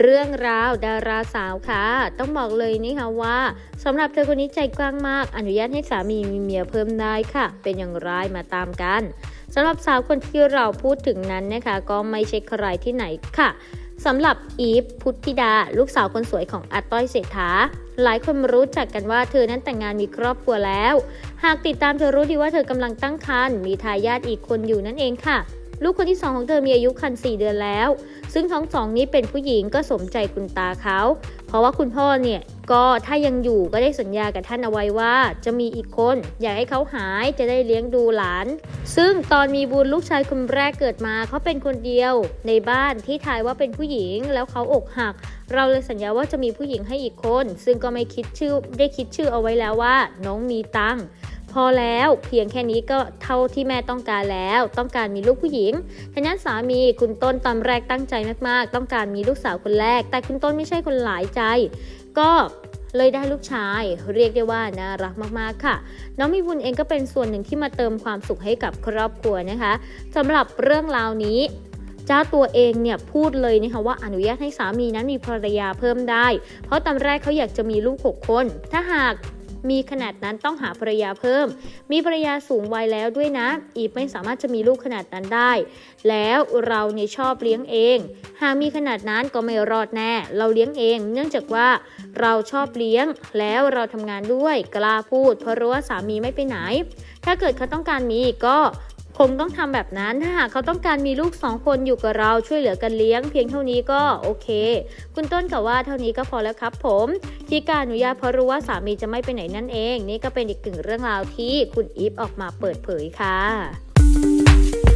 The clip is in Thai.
เรื่องราวดาราสาวค่ะ ต้องบอกเลยนี่ค่ะว่าสำหรับเธอคนนี้ใจกว้างมาก อนุญาตให้สามีมีเมียเพิ่มได้ค่ะ เป็นอย่างไรมาตามกันสำหรับสาวคนที่เราพูดถึงนั้นนะคะ ก็ไม่ใช่ใครที่ไหนค่ะสำหรับอีฟพุทธิดา ลูกสาวคนสวยของอาต้อยเศรษฐาหลายคนรู้จักกันว่าเธอนั้นแต่งงานมีครอบครัวแล้ว หากติดตามเธอรู้ดีว่าเธอกำลังตั้งครรภ์มีทายาทอีกคนอยู่นั่นเองค่ะ ลูกคนที่สองของเธอมีอายุครรภ์4เดือนแล้ว ซึ่งทั้งสองนี้เป็นผู้หญิงก็สมใจคุณตาเขา เพราะว่าคุณพ่อเนี่ยก็ถ้ายังอยู่ก็ได้สัญญากับท่านเอาไว้ว่า จะมีอีกคน อยากให้เขาหายจะได้เลี้ยงดูหลาน ซึ่งตอนมีบุญลูกชายคนแรกเกิดมาเขาเป็นคนเดียว ในบ้านที่ทายว่าเป็นผู้หญิงแล้วเขาอกหัก เราเลยสัญญาว่าจะมีผู้หญิงให้อีกคน ซึ่งก็ไม่คิดชื่อได้คิดชื่อเอาไว้แล้วว่า น้องมีตังค์ อแล้ว เพียงแค่นี้ก็เท่าที่แม่ต้องการแล้ว ต้องการมีลูกผู้หญิงทางนั้นสามีคุณต้นตอนแรกตั้งใจมากๆ ต้องการมีลูกสาวคนแรก แต่คุณต้นไม่ใช่คนหลายใจ ก็เลยได้ลูกชาย เรียกได้ว่าน่ารักมากๆค่ะ น้องมีบุญเองก็เป็นส่วนหนึ่งที่มาเติมความสุขให้กับครอบครัวนะคะสำหรับเรื่องราวนี้เจ้าตัวเองเนี่ยพูดเลยนะคะว่าอนุญาตให้สามีนั้นมีภรรยาเพิ่มได้ เพราะตอนแรกเขาอยากจะมีลูก 6 คน ถ้าหาก มีขนาดนั้นต้องหาภรรยาเพิ่ม มีภรรยาสูงวัยแล้วด้วยนะ อีฟไม่สามารถจะมีลูกขนาดนั้นได้ แล้วเราเนี่ยชอบเลี้ยงเอง หากมีขนาดนั้นก็ไม่รอดแน่ เราเลี้ยงเอง เนื่องจากว่าเราชอบเลี้ยง แล้วเราทำงานด้วย กล้าพูด เพราะรู้ว่าสามีไม่ไปไหน ถ้าเกิดเขาต้องการมีก็ คงต้องทำแบบนั้นถ้าหากเขาต้องการมีลูกสองคนอยู่กับเราช่วยเหลือกันเลี้ยง เพียงเท่านี้ก็โอเค คุณต้นกับว่าเท่านี้ก็พอแล้วครับผม ที่การอนุญาตเพราะรู้ว่าสามีจะไม่ไปไหนนั่นเอง นี่ก็เป็นอีกหนึ่งเรื่องราวที่คุณอีฟออกมาเปิดเผยค่ะ